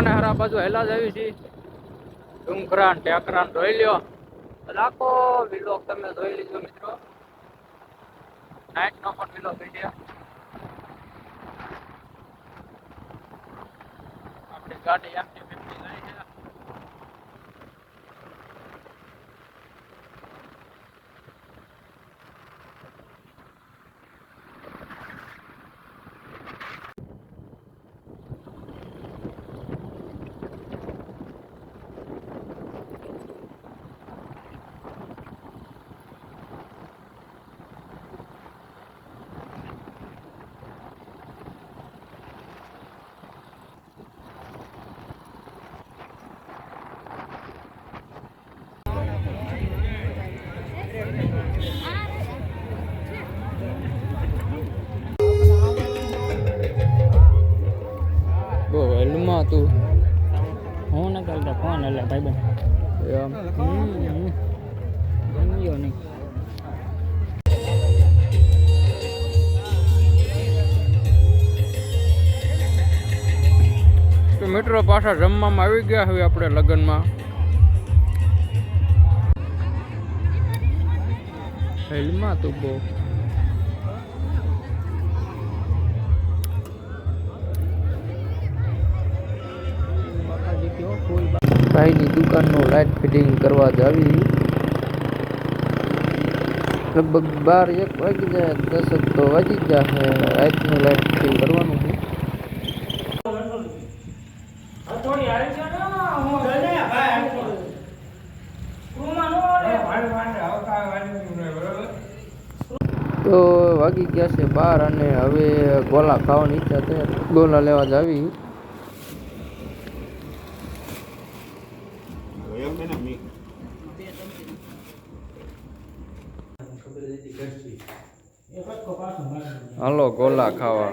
કનેહરા બાજુ હેલા જ આવી ડુંગરા ટેકરા જોઈ લ્યો. લાખો વિલોક તમે જોઈ લીધો મિત્રો. નાઇટ નો પણ વિલોક ગયા આપણી ગાડી એમટી હેલમાં હતું. હું ન કરતા ફોન એટલે ભાઈ નહીં. મિત્રો પાછા જમવામાં આવી ગયા હવે આપણે લગ્નમાં. હેલમાં તો બહુ ભાઈની દુકાનનું લાઇટ ફિટિંગ કરવા જાવી લગભગ બાર એક વાગી જાય, દસ તો વાગી જ જશે રાતનું લાઇટ ફિટિંગ કરવાનું છે. તો વાગી ગયા છે બાર અને હવે ગોલા ખાવાની ઈચ્છા છે. ગોલા લેવા જાવી હાલો, ગોલા ખાવા.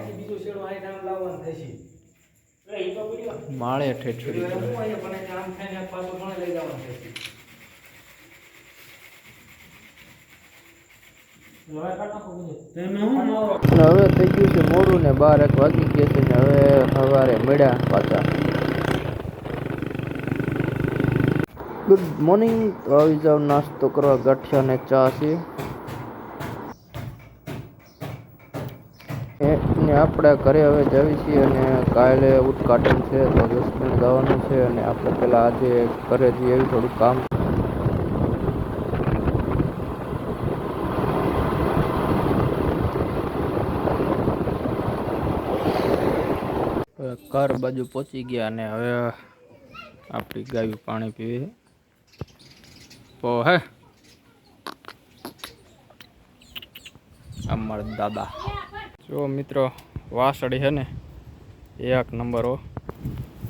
માળે ઠેઠડી. હવે થઈ ગયું છે મોડું ને બાર એક વાગી ગયા છે ને હવે સવારે મળ્યા પાછા. ગુડ મોર્નિંગ તો આવી જાવ નાસ્તો કરવા ગાંઠિયા ને ચા છે એ- ને આપણે ઘરે હવે જવી છીએ અને કાલે ઉદઘાટન છે તો દસ જવાનું છે અને આપણે પેલા આજે ઘરે જઈએ એવું થોડું કામ. ઘર બાજુ પહોંચી ગયા અને હવે આપણી ગાયું પાણી પીવી હે. અમારા દાદા. જો મિત્રો વાસળી છે ને? એક નંબર હો.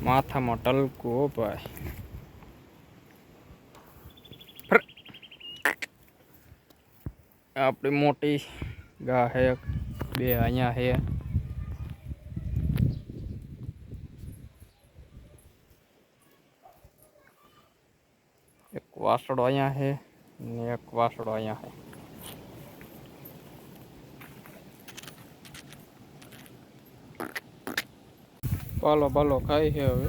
માથામાં ટલકું હો ભાઈ. ફર. આપણી મોટી ગા હે એક, બે અહીંયા હે. એક વાસળો અહીંયા છે ને એક વાસળો અહીંયા છે પાલો પાલો ખાય છે હવે.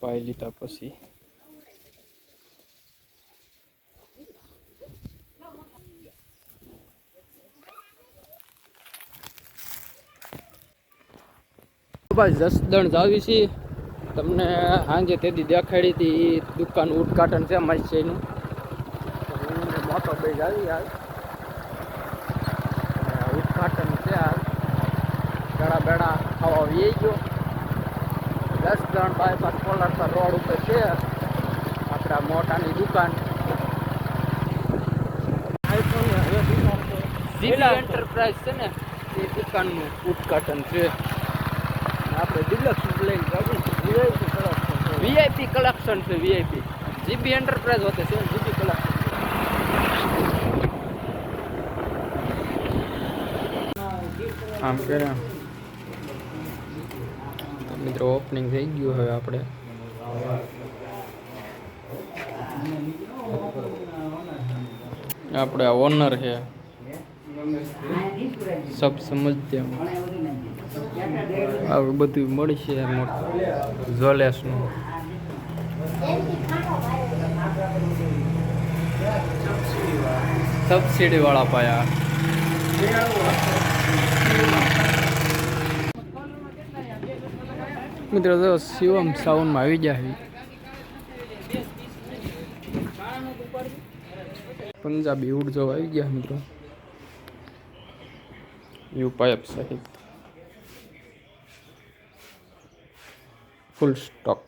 પાઈ લીધા પછી. ભાઈ જસદણ જાવી છીએ તમને સાંજે તેથી દેખાડી હતી એ દુકાન ઉદઘાટન છે એનું મોટો બે આવી હાલ. ઉદઘાટન છે હાલ. બેડા બેડા ખાવા વી ગયો. દસ જણ બાયપાસ કોલારસા રોડ ઉપર છે. આપણા મોટાની દુકાન. જિલ્લા એન્ટરપ્રાઇઝ છે ને એ દુકાનનું ઉદઘાટન છે. આપણે ડિલક્સ લઈને જાવું વીઆઈપી કલેક્શન છે. વીઆઈપી જીબી એન્ટરપ્રાઇઝ હોતે છે જીબી કલેક્શન આમ કર્યા. મિત્રો ઓપનિંગ થઈ ગયું હવે આપણે. આપણે ઓનર છે. સબ સમજતે આવું બધું મળશે ઝોલેસનું. સબસિડી વાળા પાયા. મિત્રો, તો શિવમ સાવનમાં આવી જાય પંજાબી ઉડજો આવી ગયા મિત્રો. યુ પાઇપ સહિત. ફૂલ સ્ટોક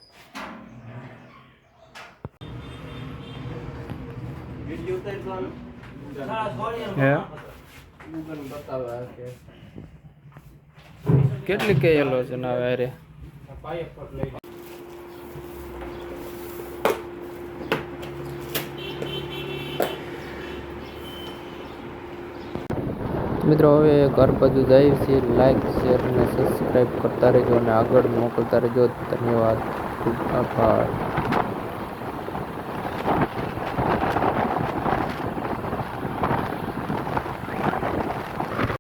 હે? કેટલી કેલો છે ના અરે મિત્રો હવે ઘર બધું જાય છે લાઈક શેર અને સબસ્ક્રાઈબ કરતા રહેજો અને આગળ મોકલતા રહેજો ધન્યવાદ ખૂબ આભાર